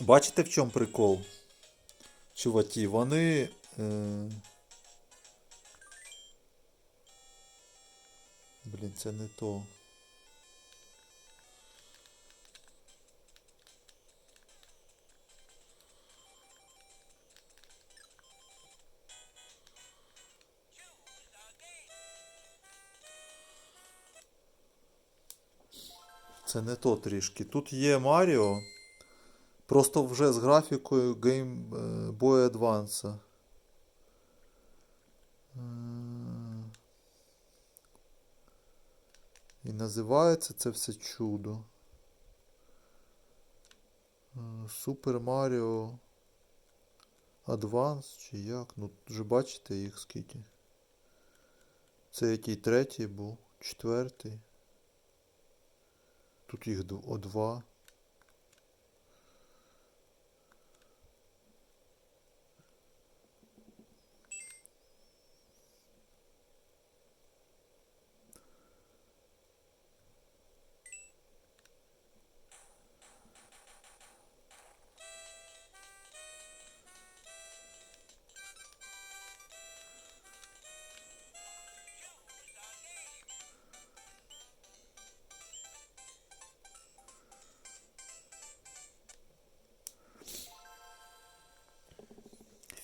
Бачите, в чому прикол? Чуваки, вони. Е... Блін, це не то. Це не то трішки. Тут є Маріо. Просто вже з графікою Game е, Boy Advance. Е, І називається це все чудо. Е, Super Mario Advance чи як? Ну, вже бачите їх скільки. Це який третій був, четвертий. Тут їх о два.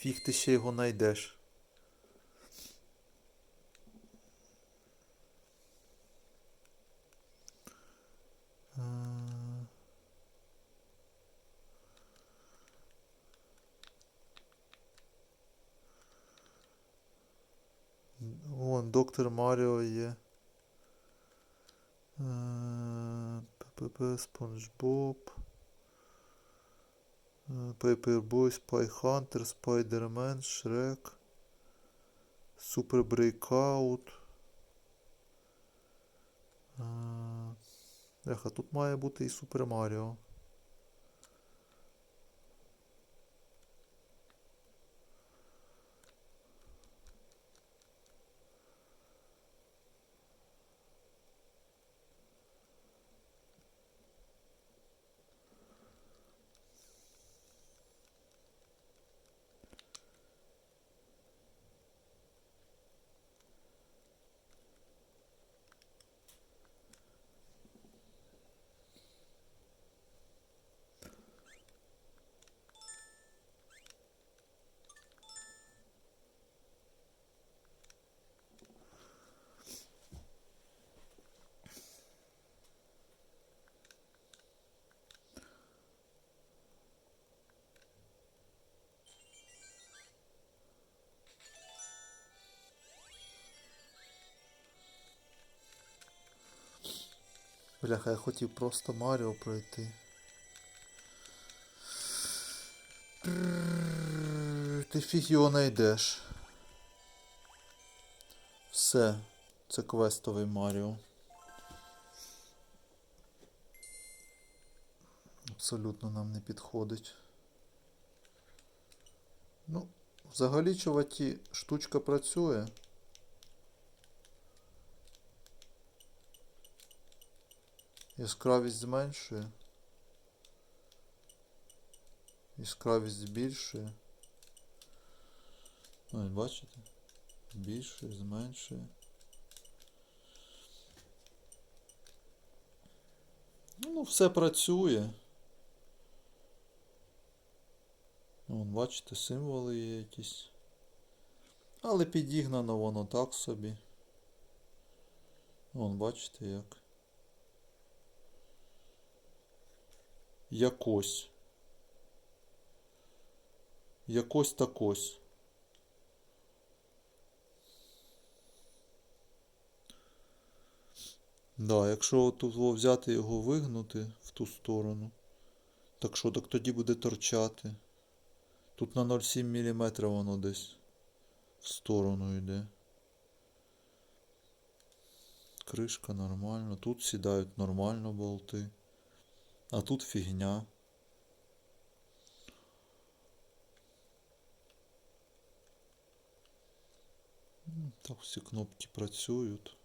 Фіг ти ще його знайдеш. Е, Вон, доктор Маріо є. Е, ППП, Спанч Боб. Paperboy, Spy Hunter, Spider-Man, Shrek, Super Breakout. Е, Еха, тут має бути і Супер Маріо. Бляха, я хотів просто Маріо пройти. Ти фіг його знайдеш. Все. Це квестовий Маріо. Абсолютно нам не підходить. Ну, взагалі, чуваки, штучка працює. Яскравість зменшує. Яскравість збільшує. Ось, бачите? Збільшує, зменшує. Ну, все працює. Вон, бачите, символи є якісь. Але підігнано воно так собі. Вон, бачите як. Якось. Якось такось. Да, якщо тут взяти його вигнути в ту сторону, так що так тоді буде торчати. Тут на 0,7 мм воно десь в сторону йде. Кришка нормально. Тут сідають нормально болти а тут фігня. Так всі кнопки працюють.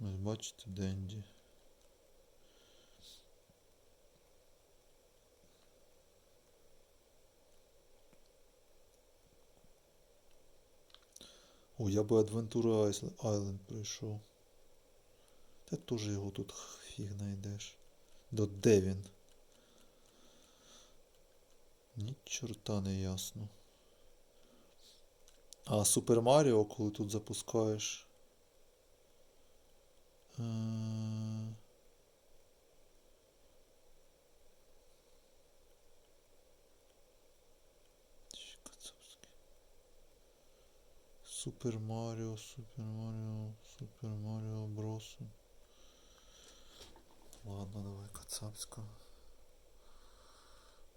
Ось бачите, Денді. О, я би Adventure Island прийшов. Та теж його тут фіг знайдеш. До де він? Ні чорта не ясно. А Супер Маріо, коли тут запускаєш. Е, Супер Маріо, Супер Маріо, Супер Маріо Брос. Ладно, давай Кацапська.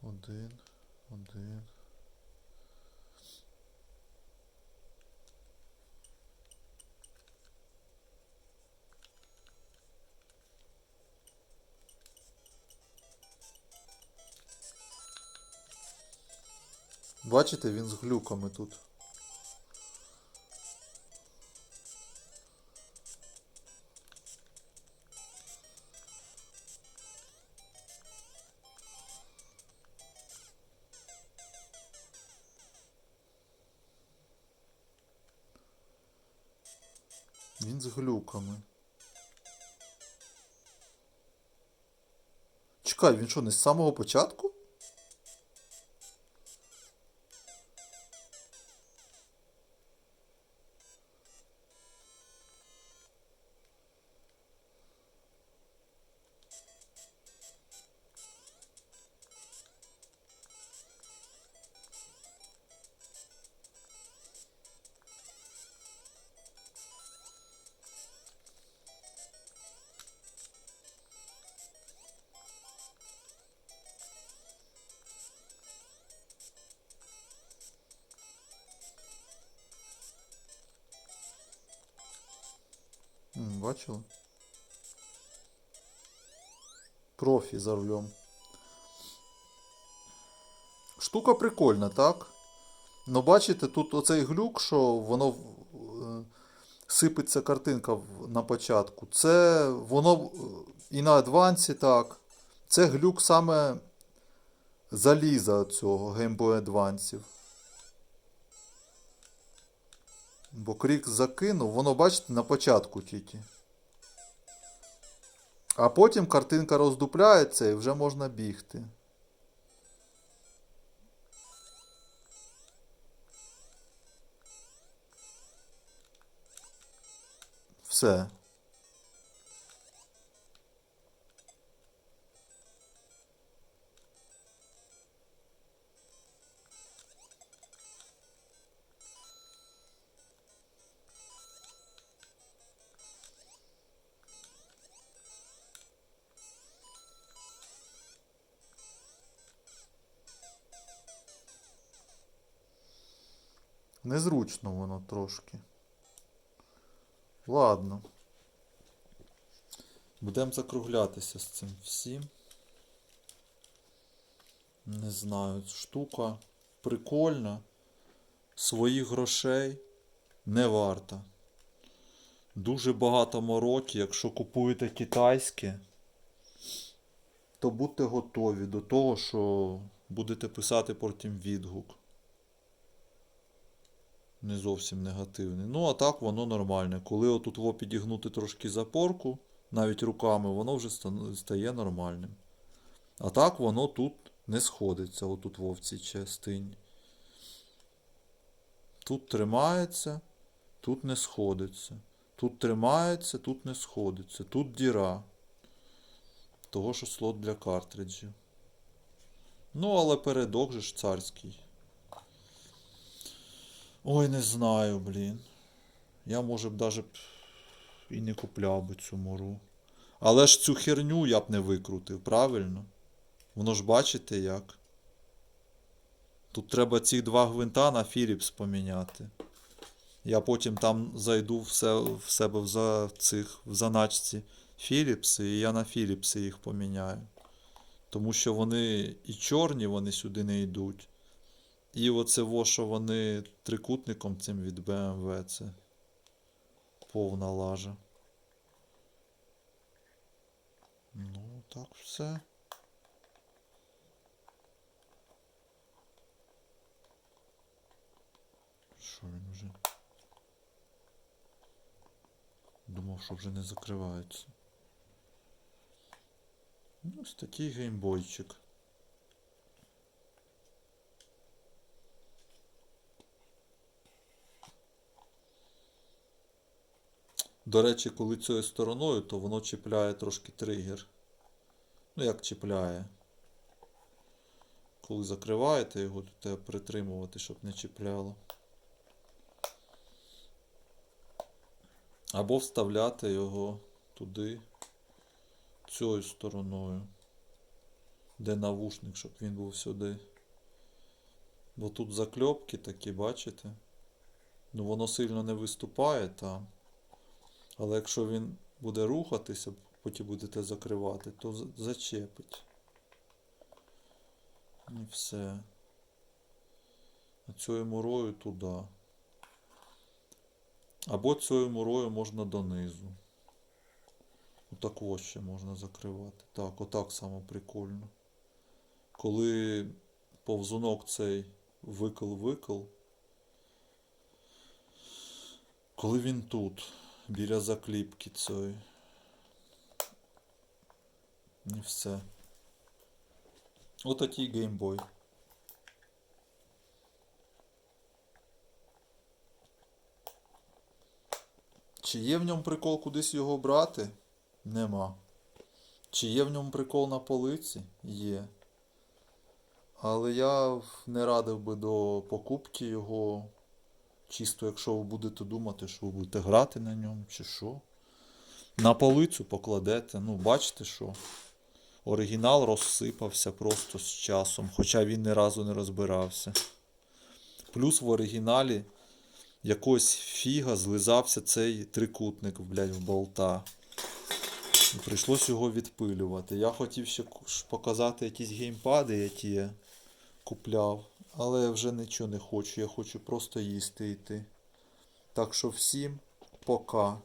Один, один. Бачите, він з глюками тут. Він з глюками. Чекай, він що, не з самого початку? Бачили? Профі за рулем. Штука прикольна, так? Ну, бачите, тут оцей глюк, що воно е, сипеться картинка на початку. Це воно і на адвансі так. Це глюк саме заліза цього Game Boy Advance. Бо крік закинув, воно, бачите, на початку тільки. А потім картинка роздупляється і вже можна бігти. Все. Незручно воно трошки. Ладно. Будемо закруглятися з цим всім. Не знаю, штука прикольна. Своїх грошей не варта. Дуже багато мороки, якщо купуєте китайське, то будьте готові до того, що будете писати потім відгук. Не зовсім негативний. Ну, а так воно нормальне. Коли отут во підігнути трошки запорку, навіть руками, воно вже стає нормальним. А так воно тут не сходиться, отут во в цій частині. Тут тримається, тут не сходиться. Тут тримається, тут не сходиться. Тут діра. Того, що слот для картриджів. Ну, але передок же ж царський. Ой, не знаю, блін. Я, може б, даже б і не купляв би цю мору. Але ж цю херню я б не викрутив, правильно? Воно ж бачите як? Тут треба ці два гвинта на Philips поміняти. Я потім там зайду в, в себе в, за, цих, в заначці Philips, і я на Philips їх поміняю. Тому що вони і чорні, вони сюди не йдуть. І оце во, що вони трикутником цим від BMW, це повна лажа. Ну, так все. Що він вже? думав, що вже не закриваються. Ну, Ось такий геймбойчик. До речі, коли цією стороною, то воно чіпляє трошки тригер. Ну, як чіпляє. Коли закриваєте його, то треба притримувати, щоб не чіпляло. Або вставляти його туди, цією стороною, де навушник, щоб він був сюди. Бо тут закльопки такі, бачите? Ну воно сильно не виступає там. Але якщо він буде рухатися, потім будете закривати, то зачепить. І все. А цією мурою туди. Або цією мурою можна донизу. Отак ось ще можна закривати. Так, отак само прикольно. Коли повзунок цей викл-викл, коли він тут, біля закліпки цієї. І все. Отакий геймбой. Чи є в ньому прикол кудись його брати? Нема. Чи є в ньому прикол на полиці? Є. Але я не радив би до покупки його. Чисто, якщо ви будете думати, що ви будете грати на ньому, чи що. На полицю покладете. Ну, бачите, що оригінал розсипався просто з часом, хоча він ні разу не розбирався. Плюс в оригіналі якось фіга злизався цей трикутник, блядь, в болта. І прийшлось його відпилювати. Я хотів ще показати якісь геймпади, які я купляв, але я вже нічого не хочу. Я хочу просто їсти йти. Так що всім пока.